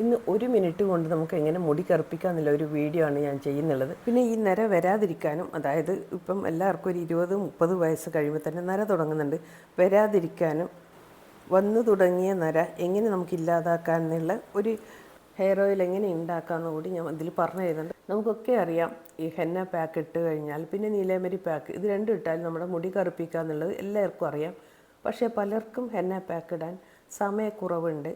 ഇന്ന് ഒരു മിനിറ്റ് കൊണ്ട് നമുക്ക് എങ്ങനെ മുടി കറുപ്പിക്കാന്നുള്ള ഒരു വീഡിയോ ആണ് ഞാൻ ചെയ്യുന്നുള്ളത്. പിന്നെ ഈ നര വരാതിരിക്കാനും അതായത് ഇപ്പം എല്ലാവർക്കും ഒരു ഇരുപത് മുപ്പത് വയസ്സ് കഴിയുമ്പോൾ തന്നെ നര തുടങ്ങുന്നുണ്ട്. വരാതിരിക്കാനും വന്നു തുടങ്ങിയ നര എങ്ങനെ നമുക്ക് ഇല്ലാതാക്കാൻ എന്നുള്ള ഒരു ഹെയർ ഓയിൽ എങ്ങനെ ഉണ്ടാക്കാമെന്ന് കൂടി ഞാൻ ഇതിൽ പറഞ്ഞു തരുന്നുണ്ട്. നമുക്കൊക്കെ അറിയാം ഈ ഹെന്ന പാക്ക് ഇട്ട് കഴിഞ്ഞാൽ പിന്നെ നീലമരി പാക്ക് ഇത് രണ്ടും ഇട്ടാൽ നമ്മുടെ മുടി കറുപ്പിക്കുക എന്നുള്ളത് എല്ലാവർക്കും അറിയാം. പക്ഷേ പലർക്കും ഹെന്ന പാക്ക് ഇടാൻ സമയക്കുറവുണ്ട്.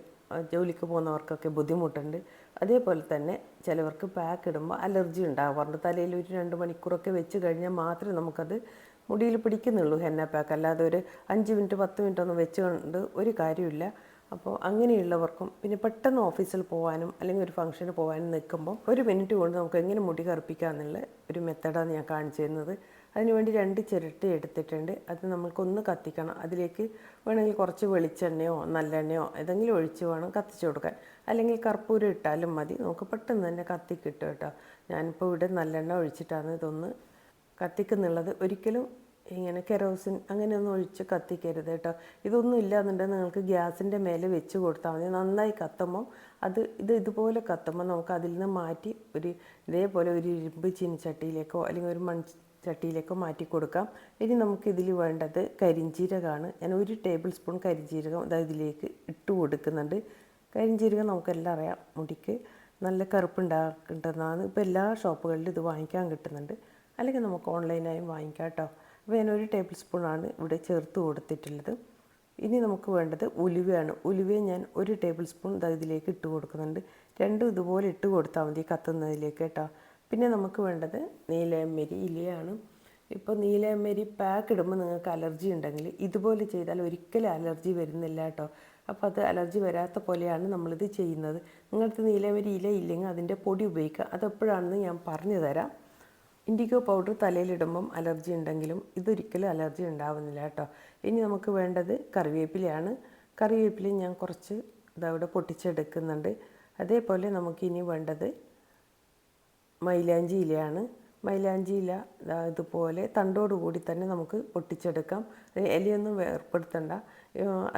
ജോലിക്ക് പോകുന്നവർക്കൊക്കെ ബുദ്ധിമുട്ടുണ്ട്. അതേപോലെ തന്നെ ചിലവർക്ക് പാക്ക് ഇടുമ്പോൾ അലർജി ഉണ്ടാവാറുണ്ട് തലയിൽ ഒരു രണ്ട് മണിക്കൂറൊക്കെ വെച്ച് കഴിഞ്ഞാൽ മാത്രമേ നമുക്കത് മുടിയിൽ പിടിക്കുന്നുള്ളൂ ഹെന്ന പാക്ക് അല്ലാതെ ഒരു അഞ്ച് മിനിറ്റ് പത്ത് മിനിറ്റ് ഒന്നും വെച്ചുകൊണ്ട് ഒരു കാര്യമില്ല അപ്പോൾ അങ്ങനെയുള്ളവർക്കും പിന്നെ പെട്ടെന്ന് ഓഫീസിൽ പോകാനും അല്ലെങ്കിൽ ഒരു ഫംഗ്ഷന് പോകാനും നിൽക്കുമ്പോൾ ഒരു മിനിറ്റ് കൊണ്ട് നമുക്ക് എങ്ങനെ മുടി കറുപ്പിക്കാമെന്നുള്ള ഒരു മെത്തേഡാണ് ഞാൻ കാണിച്ചു തരുന്നത്. അതിനുവേണ്ടി രണ്ട് ചിരട്ട എടുത്തിട്ടുണ്ട്. അത് നമ്മൾക്കൊന്ന് കത്തിക്കണം. അതിലേക്ക് വേണമെങ്കിൽ കുറച്ച് വെളിച്ചെണ്ണയോ നല്ലെണ്ണയോ ഏതെങ്കിലും ഒഴിച്ച് വേണം കത്തിച്ചു കൊടുക്കാൻ. അല്ലെങ്കിൽ കർപ്പൂരം ഇട്ടാലും മതി. നമുക്ക് പെട്ടെന്ന് തന്നെ കത്തി കിട്ടും കേട്ടോ. ഞാനിപ്പോൾ ഇവിടെ നല്ലെണ്ണ ഒഴിച്ചിട്ടാണ് ഇതൊന്ന് കത്തിക്കുന്നുള്ളത്. ഒരിക്കലും ഇങ്ങനെ കെറോസിൻ അങ്ങനെയൊന്നും ഒഴിച്ച് കത്തിക്കരുത് കേട്ടോ. ഇതൊന്നും ഇല്ലാന്നുണ്ടെങ്കിൽ നിങ്ങൾക്ക് ഗ്യാസിന്റെ മേലെ വെച്ച് കൊടുത്താൽ മതി. നന്നായി കത്തുമ്പോൾ അത് ഇത് ഇതുപോലെ കത്തുമ്പോൾ നമുക്ക് അതിൽ നിന്ന് മാറ്റി ഒരു ഇതേപോലെ ഒരു ഇരുമ്പ് ചീനിച്ചട്ടിയിലേക്കോ അല്ലെങ്കിൽ ഒരു മൺ ചട്ടിയിലേക്കോ മാറ്റി കൊടുക്കാം. ഇനി നമുക്കിതിൽ വേണ്ടത് കരിഞ്ജീരകമാണ് ഞാൻ ഒരു ടേബിൾ സ്പൂൺ കരിഞ്ജീരകം ഇതാ ഇതിലേക്ക് ഇട്ട് കൊടുക്കുന്നുണ്ട്. കരിഞ്ജീരകം നമുക്കെല്ലാം അറിയാം മുടിക്ക് നല്ല കറുപ്പുണ്ടാക്കേണ്ടതാണ്. ഇപ്പോൾ എല്ലാ ഷോപ്പുകളിലും ഇത് വാങ്ങിക്കാൻ കിട്ടുന്നുണ്ട്. അല്ലെങ്കിൽ നമുക്ക് ഓൺലൈനായും വാങ്ങിക്കാം കേട്ടോ. അപ്പോൾ ഞാൻ ഒരു ടേബിൾ സ്പൂണാണ് ഇവിടെ ചേർത്ത് കൊടുത്തിട്ടുള്ളത്. ഇനി നമുക്ക് വേണ്ടത് ഉലുവയാണ്. ഉലുവയെ ഞാൻ ഒരു ടേബിൾ സ്പൂൺ ഇതിലേക്ക് ഇട്ട് കൊടുക്കുന്നുണ്ട്. രണ്ടും ഇതുപോലെ ഇട്ട് കൊടുത്താൽ മതി കത്തുന്നതിലേക്ക് കേട്ടോ. പിന്നെ നമുക്ക് വേണ്ടത് നീലയമ്മരി ഇലയാണ്. ഇപ്പോൾ നീലയമ്മരി പാക്ക് ഇടുമ്പോൾ നിങ്ങൾക്ക് അലർജി ഉണ്ടെങ്കിൽ ഇതുപോലെ ചെയ്താൽ ഒരിക്കലും അലർജി വരുന്നില്ല കേട്ടോ അപ്പോൾ അത് അലർജി വരാത്ത പോലെയാണ് നമ്മളിത് ചെയ്യുന്നത്. നിങ്ങൾക്ക് നീലയമരി ഇല ഇല്ലെങ്കിൽ അതിന്റെ പൊടി ഉപയോഗിക്കുക. അതെപ്പോഴാണെന്ന് ഞാൻ പറഞ്ഞു തരാം. ഇൻഡിഗോ പൗഡർ തലയിലിടുമ്പം അലർജി ഉണ്ടെങ്കിലും ഇതൊരിക്കലും അലർജി ഉണ്ടാവുന്നില്ല കേട്ടോ ഇനി നമുക്ക് വേണ്ടത് കറിവേപ്പിലയാണ്. കറിവേപ്പില ഞാൻ കുറച്ച് ഇതവിടെ പൊട്ടിച്ചെടുക്കുന്നുണ്ട്. അതേപോലെ നമുക്കിനി വേണ്ടത് മൈലാഞ്ചി ഇലയാണ് മൈലാഞ്ചി ഇല ഇതുപോലെ തണ്ടോട് കൂടി തന്നെ നമുക്ക് പൊട്ടിച്ചെടുക്കാം. ഇലയൊന്നും വേർപ്പെടുത്തണ്ട.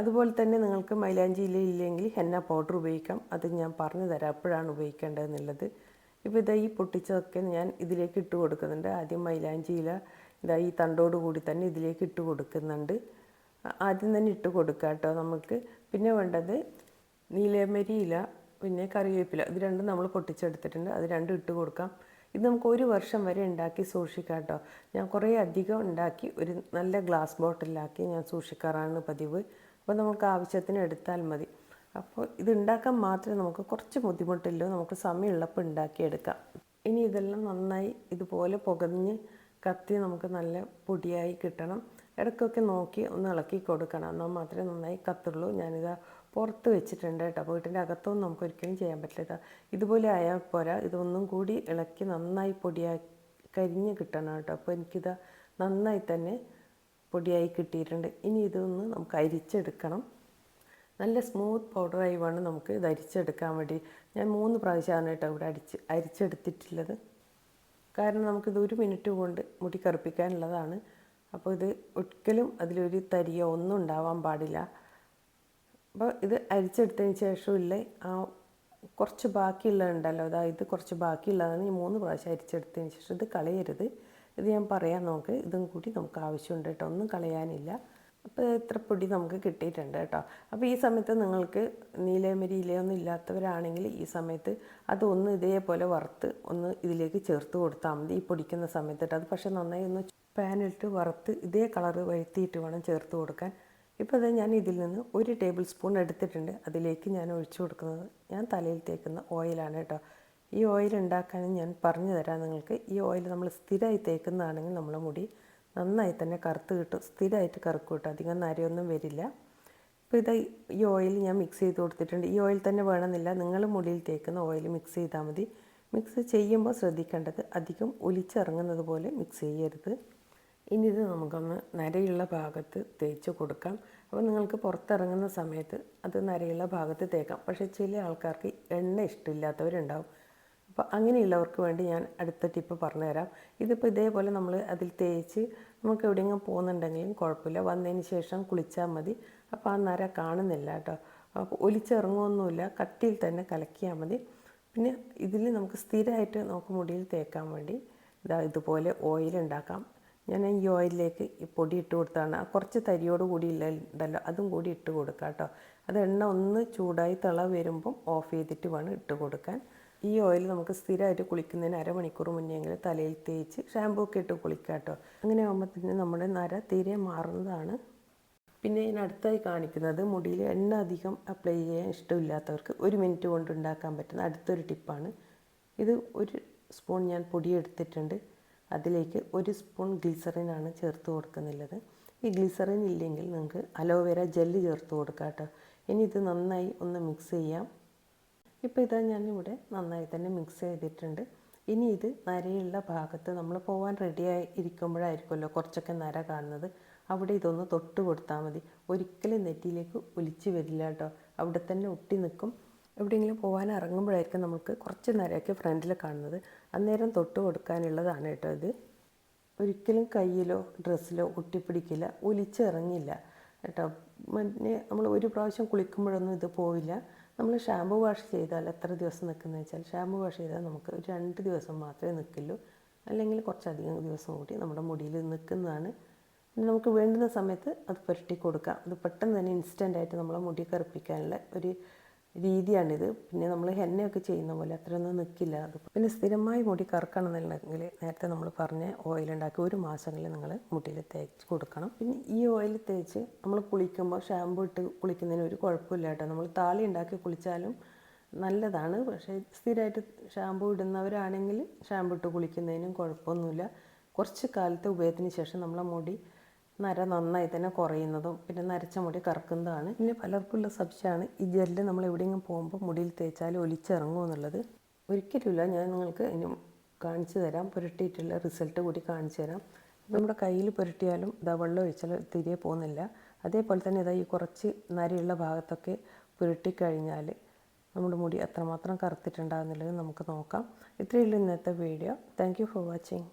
അതുപോലെ തന്നെ നിങ്ങൾക്ക് മൈലാഞ്ചി ഇല ഇല്ലെങ്കിൽ ഹെന്ന പൗഡർ ഉപയോഗിക്കാം. അത് ഞാൻ പറഞ്ഞു തരാം. അപ്പോഴാണ് ഉപയോഗിക്കേണ്ടതെന്നുള്ളത്. ഇപ്പോൾ ഇതാ ഈ പൊട്ടിച്ചതൊക്കെ ഞാൻ ഇതിലേക്ക് ഇട്ട് കൊടുക്കുന്നുണ്ട്. ആദ്യം മൈലാഞ്ചി ഇല ഇതാ ഈ കൂടി തന്നെ ഇതിലേക്ക് ഇട്ട് കൊടുക്കുന്നുണ്ട്. ആദ്യം തന്നെ ഇട്ട് കൊടുക്കുക കേട്ടോ നമുക്ക്. പിന്നെ വേണ്ടത് നീലമരി ഇല പിന്നെ കറിവേപ്പില ഇത് രണ്ടും നമ്മൾ പൊട്ടിച്ചെടുത്തിട്ടുണ്ട്. അത് രണ്ടും ഇട്ട് കൊടുക്കാം. ഇത് നമുക്ക് ഒരു വർഷം വരെ ഉണ്ടാക്കി സൂക്ഷിക്കാം കേട്ടോ. ഞാൻ കുറേ അധികം ഉണ്ടാക്കി ഒരു നല്ല ഗ്ലാസ് ബോട്ടിലാക്കി ഞാൻ സൂക്ഷിക്കാറാണ് പതിവ്. അപ്പോൾ നമുക്ക് ആവശ്യത്തിന് എടുത്താൽ മതി. അപ്പോൾ ഇത് ഉണ്ടാക്കാൻ മാത്രമേ നമുക്ക് കുറച്ച് ബുദ്ധിമുട്ടില്ലോ നമുക്ക് സമയമുള്ളപ്പോൾ ഉണ്ടാക്കിയെടുക്കാം. ഇനി ഇതെല്ലാം നന്നായി ഇതുപോലെ പുകഞ്ഞ് കത്തി നമുക്ക് നല്ല പൊടിയായി കിട്ടണം. ഇടയ്ക്കൊക്കെ നോക്കി ഒന്ന് ഇളക്കി കൊടുക്കണം. എന്നാൽ മാത്രമേ നന്നായി കത്തുള്ളൂ. ഞാനിത് പുറത്ത് വെച്ചിട്ടുണ്ട് കേട്ടോ. വീട്ടിന്റെ അകത്തൊന്നും നമുക്ക് ഒരിക്കലും ചെയ്യാൻ പറ്റില്ല. ഇതാ ഇതുപോലെ ആയാൽ പോരാ. ഇതൊന്നും കൂടി ഇളക്കി നന്നായി പൊടിയാ കരിഞ്ഞ് കിട്ടണം കേട്ടോ. അപ്പോൾ എനിക്കിത് നന്നായി തന്നെ പൊടിയായി കിട്ടിയിട്ടുണ്ട്. ഇനി ഇതൊന്ന് നമുക്ക് അരിച്ചെടുക്കണം. നല്ല സ്മൂത്ത് പൗഡറായി വേണം നമുക്ക് ഇത് അരിച്ചെടുക്കാൻ വേണ്ടി. ഞാൻ മൂന്ന് പ്രാവശ്യമാണ് കേട്ടോ ഇവിടെ അടിച്ച് അരിച്ചെടുത്തിട്ടുള്ളത്. കാരണം നമുക്കിത് ഒരു മിനിറ്റ് കൊണ്ട് മുടി കറുപ്പിക്കാനുള്ളതാണ്. അപ്പോൾ ഇത് ഒരിക്കലും അതിലൊരു തരിയോ ഒന്നും ഉണ്ടാവാൻ പാടില്ല. അപ്പോൾ ഇത് അരിച്ചെടുത്തതിന് ശേഷമില്ലേ ആ കുറച്ച് ബാക്കിയുള്ളതുണ്ടല്ലോ. അതായത് കുറച്ച് ബാക്കിയുള്ളതാണ്. ഈ മൂന്ന് പ്രാവശ്യം അരിച്ചെടുത്തതിന് ശേഷം ഇത് കളയരുത്. ഇത് ഞാൻ പറയാൻ നോക്ക് ഇതും കൂടി നമുക്ക് ആവശ്യമുണ്ട് കേട്ടോ. ഒന്നും കളയാനില്ല. അപ്പോൾ ഇത്ര പൊടി നമുക്ക് കിട്ടിയിട്ടുണ്ട് കേട്ടോ. അപ്പോൾ ഈ സമയത്ത് നിങ്ങൾക്ക് നീലമരി ഇലയൊന്നും ഇല്ലാത്തവരാണെങ്കിൽ ഈ സമയത്ത് അതൊന്ന് ഇതേപോലെ വറുത്ത് ഒന്ന് ഇതിലേക്ക് ചേർത്ത് കൊടുത്താൽ മതി. ഈ പൊടിക്കുന്ന സമയത്ത് കേട്ടോ. അത് പക്ഷേ നന്നായി ഒന്ന് പാനിലിട്ട് വറുത്ത് ഇതേ കളറ് വരുത്തിയിട്ട് വേണം ചേർത്ത് കൊടുക്കാൻ. ഇപ്പോൾ അത് ഞാൻ ഇതിൽ നിന്ന് ഒരു ടേബിൾ സ്പൂൺ എടുത്തിട്ടുണ്ട്. അതിലേക്ക് ഞാൻ ഒഴിച്ചു കൊടുക്കുന്നത്. ഞാൻ തലയിൽ തേക്കുന്ന ഓയിലാണ് കേട്ടോ. ഈ ഓയിൽ ഉണ്ടാക്കാനും ഞാൻ പറഞ്ഞു തരാം നിങ്ങൾക്ക്. ഈ ഓയിൽ നമ്മൾ സ്ഥിരമായി തേക്കുന്നതാണെങ്കിൽ നമ്മളെ മുടി നന്നായി തന്നെ കറുത്ത് കിട്ടും. സ്ഥിരമായിട്ട് കറുക്കും കിട്ടും. അധികം നരയൊന്നും വരില്ല. ഇപ്പോൾ ഇത് ഈ ഓയിൽ ഞാൻ മിക്സ് ചെയ്ത് കൊടുത്തിട്ടുണ്ട്. ഈ ഓയിൽ തന്നെ വേണമെന്നില്ല. നിങ്ങൾ മുടിയിൽ തേക്കുന്ന ഓയിൽ മിക്സ് ചെയ്താൽ മതി. മിക്സ് ചെയ്യുമ്പോൾ ശ്രദ്ധിക്കേണ്ടത് അധികം ഒലിച്ചിറങ്ങുന്നത് പോലെ മിക്സ് ചെയ്യരുത്. ഇനി ഇത് നമുക്കൊന്ന് നരയുള്ള ഭാഗത്ത് തേച്ച് കൊടുക്കാം. അപ്പോൾ നിങ്ങൾക്ക് പുറത്തിറങ്ങുന്ന സമയത്ത് അത് നരയുള്ള ഭാഗത്ത് തേക്കാം. പക്ഷേ ചില ആൾക്കാർക്ക് എണ്ണ ഇഷ്ടമില്ലാത്തവരുണ്ടാവും. അപ്പോൾ അങ്ങനെയുള്ളവർക്ക് വേണ്ടി ഞാൻ അടുത്ത ടിപ്പ് പറഞ്ഞുതരാം. ഇതിപ്പോൾ ഇതേപോലെ നമ്മൾ അതിൽ തേച്ച് നമുക്ക് എവിടെയെങ്കിലും പോകുന്നുണ്ടെങ്കിലും കുഴപ്പമില്ല. വന്നതിന് ശേഷം കുളിച്ചാൽ മതി. അപ്പോൾ ആ നര കാണുന്നില്ല കേട്ടോ. അപ്പോൾ ഒലിച്ചിറങ്ങുമൊന്നുമില്ല കട്ടിയിൽ തന്നെ കലക്കിയാൽ മതി. പിന്നെ ഇതിൽ നമുക്ക് സ്ഥിരമായിട്ട് നമുക്ക് മുടിയിൽ തേക്കാൻ വേണ്ടി ഇതാ ഇതുപോലെ ഓയിൽ ഉണ്ടാക്കാം. ഞാൻ ഈ ഓയിലിലേക്ക് ഈ പൊടി ഇട്ട് കൊടുത്താണ്. ആ കുറച്ച് തരിയോട് കൂടി ഇല്ലല്ലോ അതും കൂടി ഇട്ട് കൊടുക്കാം കേട്ടോ. അത് എണ്ണ ഒന്ന് ചൂടായി തിള വരുമ്പം ഓഫ് ചെയ്തിട്ട് വേണം ഇട്ട് കൊടുക്കാൻ. ഈ ഓയിൽ നമുക്ക് സ്ഥിരമായിട്ട് കുളിക്കുന്നതിന് അരമണിക്കൂർ മുന്നെങ്കിലും തലയിൽ തേച്ച് ഷാമ്പൂ ഒക്കെ ഇട്ട് കുളിക്കാം കേട്ടോ. അങ്ങനെ ആകുമ്പോഴത്തേന് നമ്മുടെ നര തീരെ മാറുന്നതാണ്. പിന്നെ ഞാൻ ഇതിനടുത്തായി കാണിക്കുന്നത് മുടിയിൽ എണ്ണ അധികം അപ്ലൈ ചെയ്യാൻ ഇഷ്ടമില്ലാത്തവർക്ക് ഒരു മിനിറ്റ് കൊണ്ട് ഉണ്ടാക്കാൻ പറ്റുന്ന അടുത്തൊരു ടിപ്പാണ് ഇത് ഒരു സ്പൂൺ ഞാൻ പൊടി എടുത്തിട്ടുണ്ട്. അതിലേക്ക് ഒരു സ്പൂൺ ഗ്ലിസറിനാണ് ചേർത്ത് കൊടുക്കുന്നുള്ളത്. ഈ ഗ്ലിസറിൻ ഇല്ലെങ്കിൽ നിങ്ങൾക്ക് അലോവേര ജെല്ല് ചേർത്ത് കൊടുക്കാം കേട്ടോ. ഇനി ഇത് നന്നായി ഒന്ന് മിക്സ് ചെയ്യാം. ഇപ്പോൾ ഇതാ ഞാനിവിടെ നന്നായി തന്നെ മിക്സ് ചെയ്തിട്ടുണ്ട്. ഇനി ഇത് നരയുള്ള ഭാഗത്ത് നമ്മൾ പോകാൻ റെഡിയായി ഇരിക്കുമ്പോഴായിരിക്കുമല്ലോ കുറച്ചൊക്കെ നര കാണുന്നത്. അവിടെ ഇതൊന്ന് തൊട്ട് കൊടുത്താൽ മതി. ഒരിക്കലും നെറ്റിയിലേക്ക് ഒലിച്ച് വരില്ല കേട്ടോ. അവിടെ തന്നെ ഒട്ടി നിൽക്കും. എവിടെയെങ്കിലും പോകാൻ ഇറങ്ങുമ്പോഴായിരിക്കും നമുക്ക് കുറച്ച് നേരമൊക്കെ ഫ്രണ്ടിൽ കാണുന്നത്. അന്നേരം തൊട്ട് കൊടുക്കാനുള്ളതാണ് കേട്ടോ ഇത്. ഒരിക്കലും കയ്യിലോ ഡ്രസ്സിലോ ഒട്ടിപ്പിടിക്കില്ല ഒലിച്ചിറങ്ങില്ല കേട്ടോ. പിന്നെ നമ്മൾ ഒരു പ്രാവശ്യം കുളിക്കുമ്പോഴൊന്നും ഇത് പോവില്ല. നമ്മൾ ഷാമ്പു വാഷ് ചെയ്താൽ എത്ര ദിവസം നിൽക്കുന്നത് വെച്ചാൽ ഷാമ്പു വാഷ് ചെയ്താൽ നമുക്ക് ഒരു രണ്ട് ദിവസം മാത്രമേ നിൽക്കുള്ളൂ. അല്ലെങ്കിൽ കുറച്ചധികം ദിവസം കൂടി നമ്മുടെ മുടിയിൽ നിൽക്കുന്നതാണ്. നമുക്ക് വേണ്ടുന്ന സമയത്ത് അത് പുരട്ടി കൊടുക്കാം. അത് പെട്ടെന്ന് തന്നെ ഇൻസ്റ്റന്റായിട്ട് നമ്മളെ മുടി കറുപ്പിക്കാനുള്ള ഒരു രീതിയാണിത്. പിന്നെ നമ്മൾ ഹെന്നയൊക്കെ ചെയ്യുന്ന പോലെ അത്രയൊന്നും നിൽക്കില്ല അത് പിന്നെ സ്ഥിരമായി മുടി കറുക്കണമെന്നുണ്ടെങ്കിൽ നേരത്തെ നമ്മൾ പറഞ്ഞ ഓയിൽ ഉണ്ടാക്കി ഒരു മാസങ്ങളിൽ നിങ്ങൾ മുടിയിൽ തേച്ച് കൊടുക്കണം. പിന്നെ ഈ ഓയിൽ തേച്ച് നമ്മൾ കുളിക്കുമ്പോൾ ഷാമ്പു ഇട്ട് കുളിക്കുന്നതിന് ഒരു കുഴപ്പമില്ല കേട്ടോ. നമ്മൾ താളി ഉണ്ടാക്കി കുളിച്ചാലും നല്ലതാണ്. പക്ഷേ സ്ഥിരമായിട്ട് ഷാമ്പു ഇടുന്നവരാണെങ്കിൽ ഷാമ്പു ഇട്ട് കുളിക്കുന്നതിനും കുഴപ്പമൊന്നുമില്ല. കുറച്ച് കാലത്തെ ഉപയോഗത്തിന് ശേഷം നമ്മളെ മുടി നര നന്നായി തന്നെ കുറയുന്നതും പിന്നെ നരച്ച മുടി കറക്കുന്നതാണ്. പിന്നെ പലർക്കുള്ള സംശയമാണ് ഈ ജെല്ല് നമ്മൾ എവിടെയെങ്കിലും പോകുമ്പോൾ മുടിയിൽ തേച്ചാൽ ഒലിച്ചിറങ്ങുമോ എന്നുള്ളത്. ഒരിക്കലുമില്ല. ഞാൻ നിങ്ങൾക്ക് കാണിച്ചു തരാം. പുരട്ടിയിട്ടുള്ള റിസൾട്ട് കൂടി കാണിച്ചു തരാം. നമ്മുടെ കയ്യിൽ പുരട്ടിയാലും ഇതാ വെള്ളം ഒഴിച്ചാൽ തിരികെ പോകുന്നില്ല. അതേപോലെ തന്നെ ഇതാ ഈ കുറച്ച് നരയുള്ള ഭാഗത്തൊക്കെ പുരട്ടിക്കഴിഞ്ഞാൽ നമ്മുടെ മുടി അത്രമാത്രം കറുത്തിട്ടുണ്ടാകുന്നുള്ളത് നമുക്ക് നോക്കാം. ഇത്രയേ ഉള്ളൂ ഇന്നത്തെ വീഡിയോ. Thank for watching